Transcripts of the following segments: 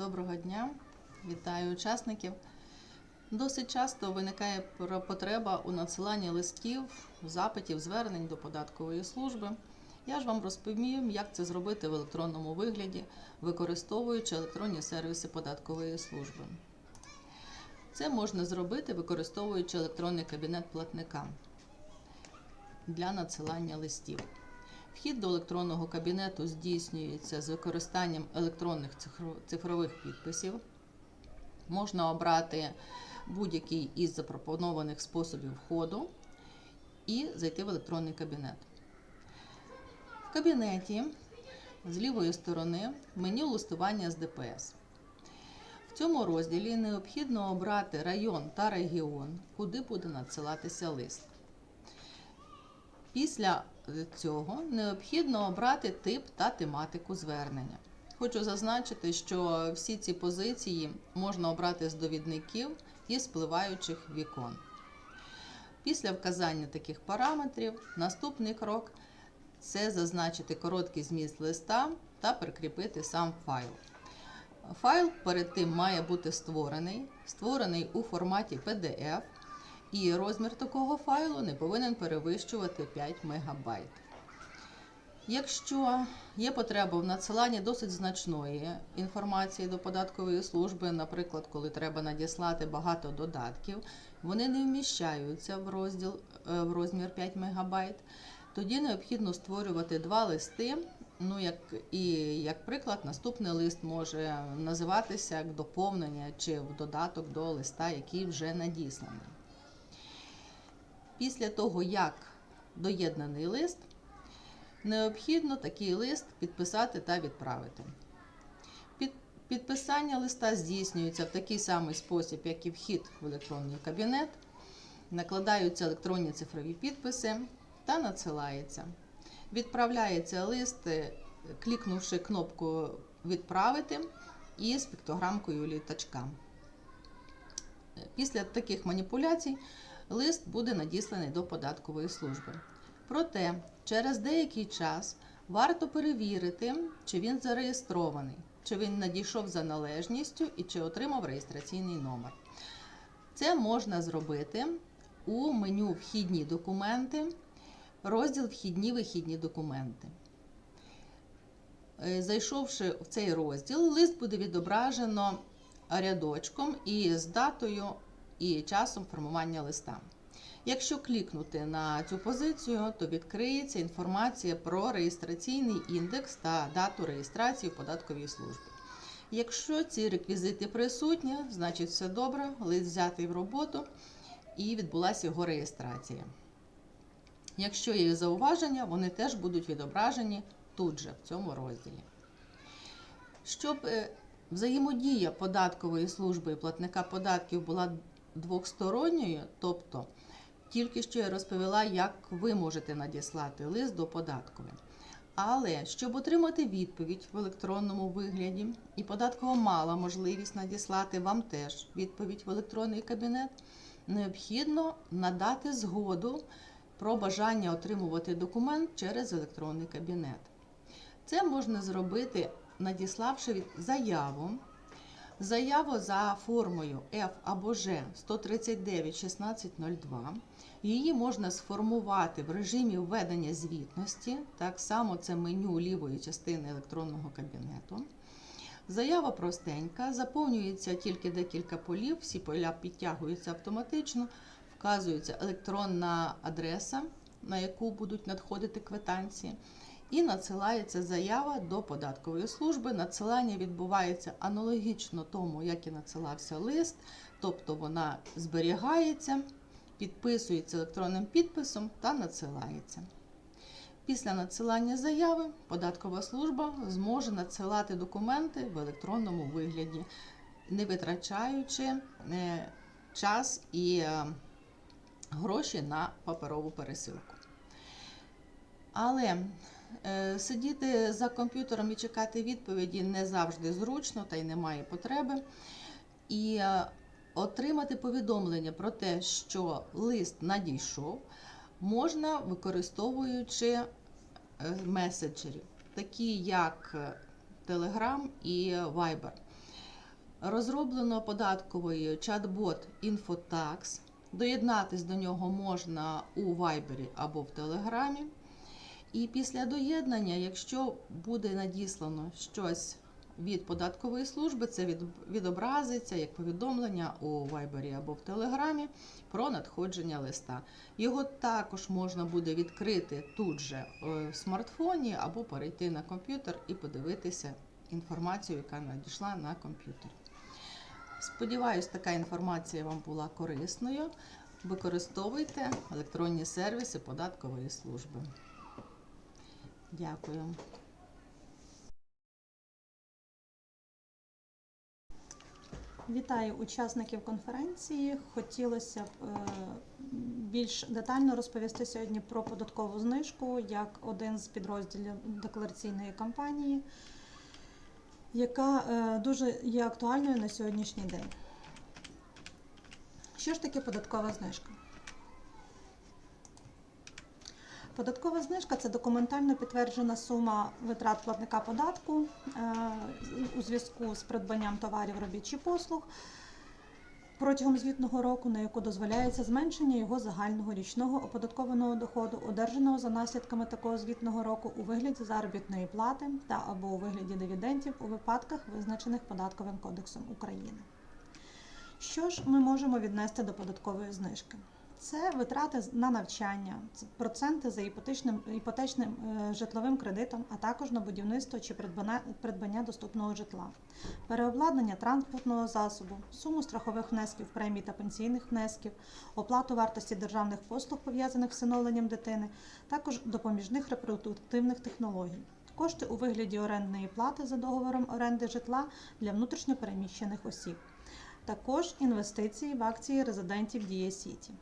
Доброго дня, вітаю учасників. Досить часто виникає потреба у надсиланні листів, запитів, звернень до податкової служби. Я ж вам розповім, як це зробити в електронному вигляді, використовуючи електронні сервіси податкової служби. Це можна зробити, використовуючи електронний кабінет платника для надсилання листів. Вхід до електронного кабінету здійснюється з використанням електронних цифрових підписів. Можна обрати будь-який із запропонованих способів входу і зайти в електронний кабінет. В кабінеті з лівої сторони меню листування з ДПС. В цьому розділі необхідно обрати район та регіон, куди буде надсилатися лист. Після цього необхідно обрати тип та тематику звернення. Хочу зазначити, що всі ці позиції можна обрати з довідників і спливаючих вікон. Після вказання таких параметрів наступний крок це зазначити короткий зміст листа та прикріпити сам файл. Файл перед тим має бути створений, створений у форматі PDF, і розмір такого файлу не повинен перевищувати 5 МБ. Якщо є потреба в надсиланні досить значної інформації до податкової служби, наприклад, коли треба надіслати багато додатків, вони не вміщаються в розділ е, в розмір 5 МБ, тоді необхідно створювати два листи. Ну, як і як приклад, наступний лист може називатися як доповнення чи в додаток до листа, який вже надісланий. Після того, як доєднаний лист, необхідно такий лист підписати та відправити. Підписання листа здійснюється в такий самий спосіб, як і вхід в електронний кабінет. Накладаються електронні цифрові підписи та надсилається. Відправляється лист, е, клікнувши кнопку Відправити і з піктограмкою літачка. Після таких маніпуляцій лист буде надісланий до податкової служби. Проте, через деякий час варто перевірити, чи він зареєстрований, чи він надійшов за належністю і чи отримав реєстраційний номер. Це можна зробити у меню Вхідні документи, розділ Вхідні вихідні документи. Е, Зайшовши в цей розділ, лист буде відображено рядочком і з датою і часом формування листа. Якщо клікнути на цю позицію, то відкриється інформація про реєстраційний індекс та дату реєстрації в податковій службі. Якщо ці реквізити присутні, значить все добре, лист взятий в роботу і відбулася його реєстрація. Якщо є зауваження, вони теж будуть відображені тут же, в цьому розділі. Щоб е, взаємодія податкової служби і платника податків була двохсторонньою, тобто тільки що я розповіла, як ви можете надіслати лист до податкової. Але щоб отримати відповідь в електронному вигляді, і податкова мала можливість надіслати вам теж відповідь в електронний кабінет, необхідно надати згоду про бажання отримувати документ через електронний кабінет. Це можна зробити, надіславши заяву. Заяву за формою F або G 139 1602. Її можна сформувати в режимі введення звітності, так само це меню лівої частини електронного кабінету. Заява простенька, заповнюється тільки декілька полів, всі поля підтягуються автоматично, вказується електронна адреса, на яку будуть надходити квитанції, і надсилається заява до податкової служби. Надсилання відбувається аналогічно тому, як і надсилався лист, тобто вона зберігається, підписується електронним підписом та надсилається. Після надсилання заяви податкова служба зможе надсилати документи в електронному вигляді, не витрачаючи е, час і е, гроші на паперову пересилку. Але сидіти за комп'ютером і чекати відповіді не завжди зручно та й немає потреби. І е, отримати повідомлення про те, що лист надійшов, можна використовуючи е, меседжерів, такі як е, Telegram і Viber. Розроблено податковий чат-бот InfoTax. Доєднатись до нього можна у Viber або в Телеграмі. І після доєднання, якщо буде надіслано щось від податкової служби, це відобразиться як повідомлення у Viber або в Телеграмі про надходження листа. Його також можна буде відкрити тут же е, в смартфоні або перейти на комп'ютер і подивитися інформацію, яка надійшла на комп'ютер. Сподіваюсь, така інформація вам була корисною. Використовуйте електронні сервіси податкової служби. Дякую. Вітаю учасників конференції. Хотілося б е, більш детально розповісти сьогодні про податкову знижку як один з підрозділів деклараційної кампанії, яка е, дуже є актуальною на сьогоднішній день. Що ж таке податкова знижка? Податкова знижка це документально підтверджена сума витрат платника податку е, у зв'язку з придбанням товарів, робіт чи послуг протягом звітного року, на яку дозволяється зменшення його загального річного оподаткованого доходу, одержаного за наслідками такого звітного року у вигляді заробітної плати та або у вигляді дивідендів у випадках, визначених податковим кодексом України. Що ж ми можемо віднести до податкової знижки? Це витрати на навчання, це проценти за іпотечним, іпотечним е, житловим кредитом, а також на будівництво чи придбання, придбання доступного житла, переобладнання транспортного засобу, суму страхових внесків, премій та пенсійних внесків, оплату вартості державних послуг, пов'язаних з всиновленням дитини, також допоміжних репродуктивних технологій. Кошти у вигляді орендної плати за договором оренди житла для внутрішньопереміщених осіб. Також інвестиції в акції резидентів Дія Сіті.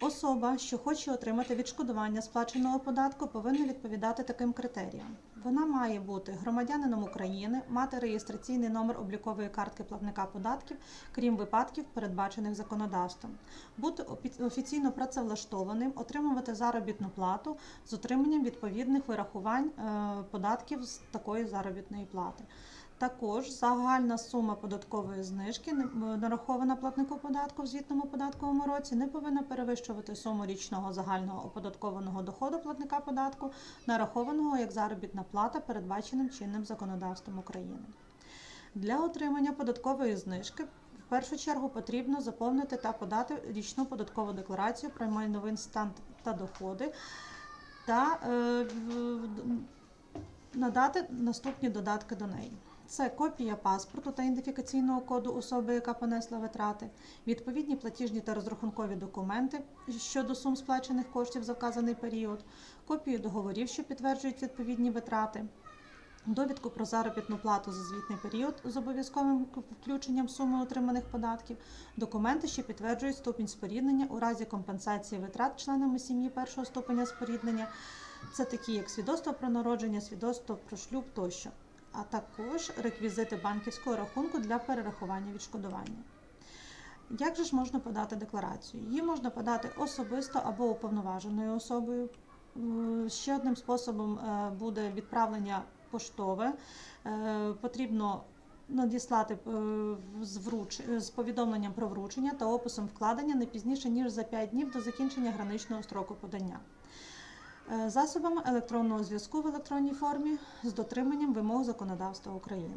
Особа, що хоче отримати відшкодування сплаченого податку, повинна відповідати таким критеріям. Вона має бути громадянином України, мати реєстраційний номер облікової картки платника податків, крім випадків, передбачених законодавством, бути офіційно працевлаштованим, отримувати заробітну плату з отриманням відповідних вирахувань е, податків з такої заробітної плати. Також загальна сума податкової знижки, не- нарахована платнику податку в звітному податковому році, не повинна перевищувати суму річного загального оподаткованого доходу платника податку, нарахованого як заробітна плата, передбаченим чинним законодавством України. Для отримання податкової знижки в першу чергу потрібно заповнити та подати річну податкову декларацію про майновий стан та доходи та е, надати наступні додатки до неї. Це копія паспорту та ідентифікаційного коду особи, яка понесла витрати, відповідні платіжні та розрахункові документи щодо сум сплачених коштів за вказаний період, копію договорів, що підтверджують відповідні витрати, довідку про заробітну плату за звітний період з обов'язковим включенням суми отриманих податків, документи, що підтверджують ступінь споріднення у разі компенсації витрат членами сім'ї першого ступеня споріднення. Це такі як свідоцтво про народження, свідоцтво про шлюб тощо, а також реквізити банківського рахунку для перерахування відшкодування. Як же ж можна подати декларацію? Її можна подати особисто або уповноваженою особою. Е, Ще одним способом е, буде відправлення поштове. Е, Потрібно надіслати з, вруч... з повідомленням про вручення та описом вкладення не пізніше ніж за 5 днів до закінчення граничного строку подання. Е, Засобами електронного зв'язку в електронній формі з дотриманням вимог законодавства України.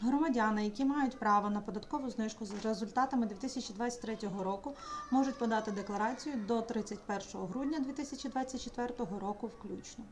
Громадяни, які мають право на податкову знижку з результатами 2023 року, можуть подати декларацію до 31 грудня 2024 року включно.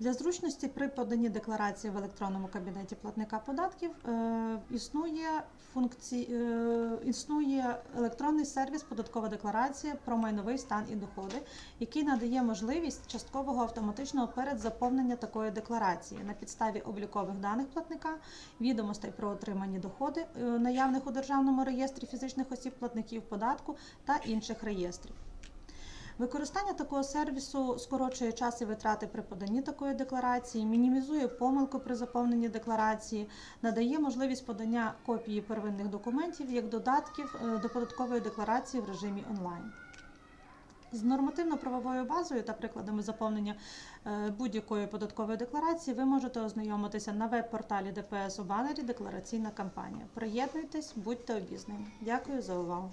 Для зручності при поданні декларації в електронному кабінеті платника податків е, існує функції, е, існує електронний сервіс Податкова декларація про майновий стан і доходи, який надає можливість часткового автоматичного передзаповнення такої декларації на підставі облікових даних платника, відомостей про отримані доходи, е, наявних у державному реєстрі фізичних осіб платників податку та інших реєстрів. Використання такого сервісу скорочує час і витрати при поданні такої декларації, мінімізує помилку при заповненні декларації, надає можливість подання копії первинних документів як додатків е, до податкової декларації в режимі онлайн. З нормативно-правовою базою та прикладами заповнення е, будь-якої податкової декларації ви можете ознайомитися на веб-порталі ДПС у банері Деклараційна кампанія. Приєднуйтесь, будьте обізнані. Дякую за увагу.